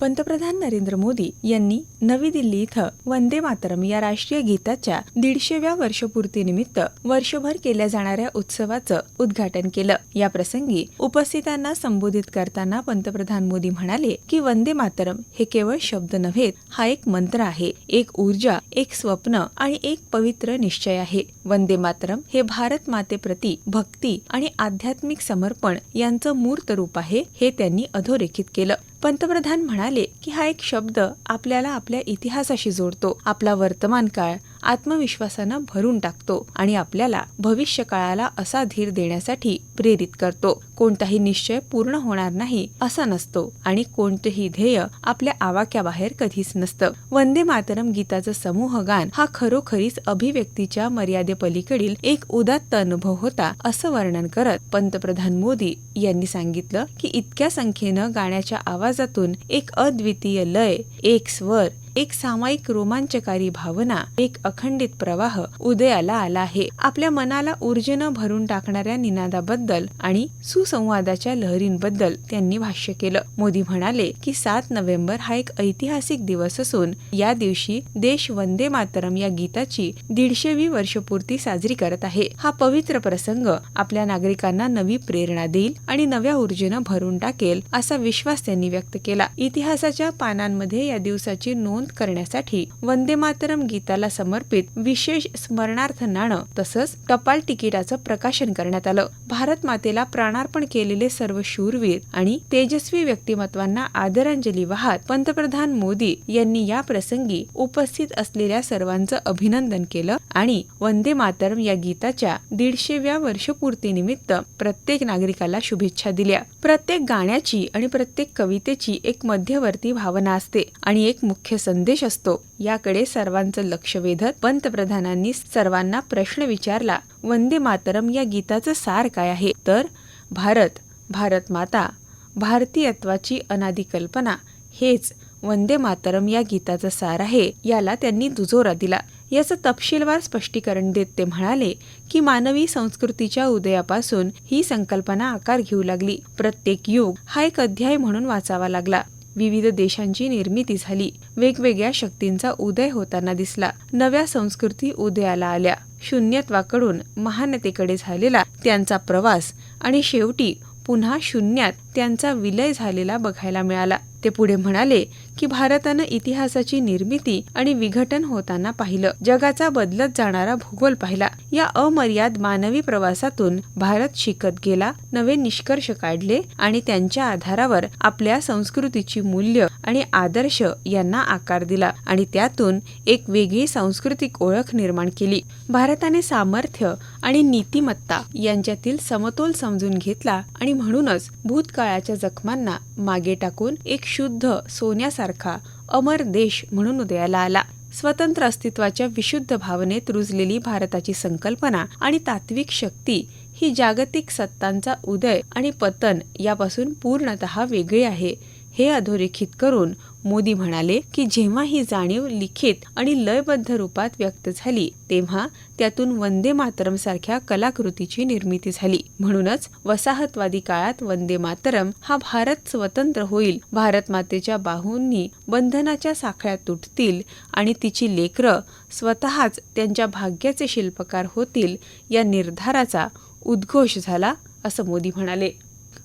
पंतप्रधान नरेंद्र मोदी यांनी नवी दिल्ली इथं वंदे मातरम या राष्ट्रीय गीताच्या दीडशेव्या वर्षपूर्तीनिमित्त वर्षभर केल्या जाणाऱ्या उत्सवाचं उद्घाटन केलं. या प्रसंगी उपस्थितांना संबोधित करताना पंतप्रधान मोदी म्हणाले की वंदे मातरम हे केवळ शब्द नव्हेत हा एक मंत्र आहे. एक ऊर्जा एक स्वप्न आणि एक पवित्र निश्चय आहे. वंदे मातरम हे भारत मातेप्रती भक्ती आणि आध्यात्मिक समर्पण यांचं मूर्त रूप आहे हे त्यांनी अधोरेखित केलं. पंतप्रधान म्हणाले की हा एक शब्द आपल्याला आपल्या इतिहासाशी जोडतो. आपला वर्तमान काळ आत्मविश्वासानं भरून टाकतो आणि आपल्याला भविष्य काळाला असा धीर देण्यासाठी प्रेरित करतो. कोणताही निश्चय पूर्ण होणार नाही असा नसतो आणि कोणतेही ध्येय आपल्या आवाक्याबाहेर कधीच नसतं. वंदे मातरम गीताचं समूह गान हा खरोखरीच अभिव्यक्तीच्या मर्यादेपलीकडील एक उदात्त अनुभव होता असं वर्णन करत पंतप्रधान मोदी यांनी सांगितलं की इतक्या संख्येनं गाण्याच्या आवाजातून एक अद्वितीय लय एक स्वर एक सामायिक रोमांचकारी भावना एक अखंडित प्रवाह उदयाला आला आहे. आपल्या मनाला ऊर्जेनं भरून टाकणाऱ्या निनादाबद्दल आणि सुसंवादाच्या लहरींबद्दल त्यांनी भाष्य केलं. मोदी म्हणाले की सात नोव्हेंबर हा एक ऐतिहासिक दिवस असून या दिवशी देश वंदे मातरम या गीताची दीडशेवी वर्षपूर्ती साजरी करत आहे. हा पवित्र प्रसंग आपल्या नागरिकांना नवी प्रेरणा देईल आणि नव्या ऊर्जेनं भरून टाकेल असा विश्वास त्यांनी व्यक्त केला. इतिहासाच्या पानांमध्ये या दिवसाची नोंद करण्यासाठी वंदे मातरम गीताला समर्पित विशेष स्मरणार्थ नाणं तसंच टपाल तिकिटाचं प्रकाशन करण्यात आलं. भारत मातेला प्राणार्पण केलेले सर्व शूरवीर आणि तेजस्वी व्यक्तिमत्वांना आदरांजली वाहत पंतप्रधान मोदी यांनी या प्रसंगी उपस्थित असलेल्या सर्वांचं अभिनंदन केलं आणि वंदे मातरम या गीताच्या दीडशेव्या वर्षपूर्तीनिमित्त प्रत्येक नागरिकाला शुभेच्छा दिल्या. प्रत्येक गाण्याची आणि प्रत्येक कवितेची एक मध्यवर्ती भावना असते आणि एक मुख्य संदेश असतो. याकडे सर्वांचं लक्ष वेधत पंतप्रधानांनी सर्वांना प्रश्न विचारला वंदे मातरम या गीताचं सार काय आहे? तर भारत भारत माता भारतीयत्वाची अनादी कल्पना हेच वंदे मातरम या गीताचं सार आहे. याला त्यांनी दुजोरा दिला. याचं तपशीलवार स्पष्टीकरण देत ते म्हणाले की मानवी संस्कृतीच्या उदयापासून ही संकल्पना आकार घेऊ लागली. प्रत्येक युग हा एक अध्याय म्हणून वाचावा लागला. विविध देशांची निर्मिती झाली. वेगवेगळ्या शक्तींचा उदय होताना दिसला. नव्या संस्कृती उदयाला आल्या. शून्यत्वाकडून महानतेकडे झालेला त्यांचा प्रवास आणि शेवटी पुन्हा शून्यात त्यांचा विलय झालेला बघायला मिळाला. ते पुढे म्हणाले की भारतानं इतिहासाची निर्मिती आणि विघटन होताना पाहिलं. जगाचा बदलत जाणारा भूगोल पाहिला. या अमर्याद मानवी प्रवासातून भारत शिकत गेला नवे निष्कर्ष काढले आणि त्यांच्या आधारावर आपल्या संस्कृतीची मूल्य आणि आदर्श यांना आकार दिला आणि त्यातून एक वेगळी सांस्कृतिक ओळख निर्माण केली. भारताने सामर्थ्य आणि नीतिमत्ता यांच्यातील समतोल समजून घेतला आणि म्हणूनच भूतकाळाच्या जखमांना मागे टाकून एक शुद्ध सोन्यासारखा अमर देश म्हणून उदयाला आला. स्वतंत्र अस्तित्वाच्या विशुद्ध भावनेत रुजलेली भारताची संकल्पना आणि तात्विक शक्ती ही जागतिक सत्तांचा उदय आणि पतन यापासून पूर्णतः वेगळी आहे हे अधोरेखित करून मोदी म्हणाले की जेव्हा ही जाणीव लिखित आणि लयबद्ध रूपात व्यक्त झाली तेव्हा त्यातून वंदे मातरम सारख्या कलाकृतीची निर्मिती झाली. म्हणूनच वसाहतवादी काळात वंदे मातरम हा भारत स्वतंत्र होईल भारत मातेच्या बाहूंनी बंधनाच्या साखळ्या तुटतील आणि तिची लेकरं स्वतःच त्यांच्या भाग्याचे शिल्पकार होतील या निर्धाराचा उद्घोष झाला असं मोदी म्हणाले.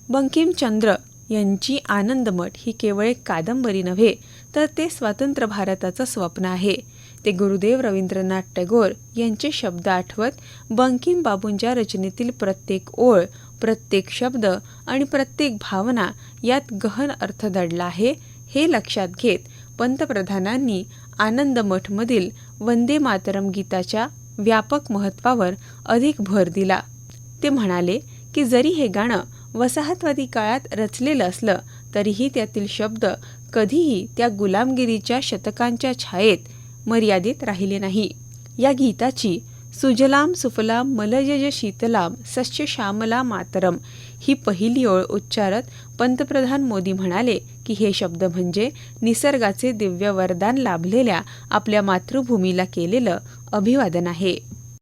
बंकिमचंद्र यांची आनंदमठ ही केवळ एक कादंबरी नव्हे तर ते स्वतंत्र भारताचं स्वप्न आहे. ते गुरुदेव रवींद्रनाथ टॅगोर यांचे शब्द आठवत बंकिम बाबूंच्या रचनेतील प्रत्येक ओळ प्रत्येक शब्द आणि प्रत्येक भावना यात गहन अर्थ दडला आहे हे लक्षात घेत पंतप्रधानांनी आनंदमठमधील वंदे मातरम गीताच्या व्यापक महत्त्वावर अधिक भर दिला. ते म्हणाले की जरी हे गाणं वसाहतवादी काळात रचलेलं असलं तरीही त्यातील शब्द कधीही त्या गुलामगिरीच्या शतकांच्या छायेत मर्यादित राहिले नाही. या गीताची सुजलाम सुफलाम मलयज शीतलाम सस्य श्यामला मातरम ही पहिली ओळ उच्चारत पंतप्रधान मोदी म्हणाले की हे शब्द म्हणजे निसर्गाचे दिव्य वरदान लाभलेल्या आपल्या मातृभूमीला केलेलं अभिवादन आहे.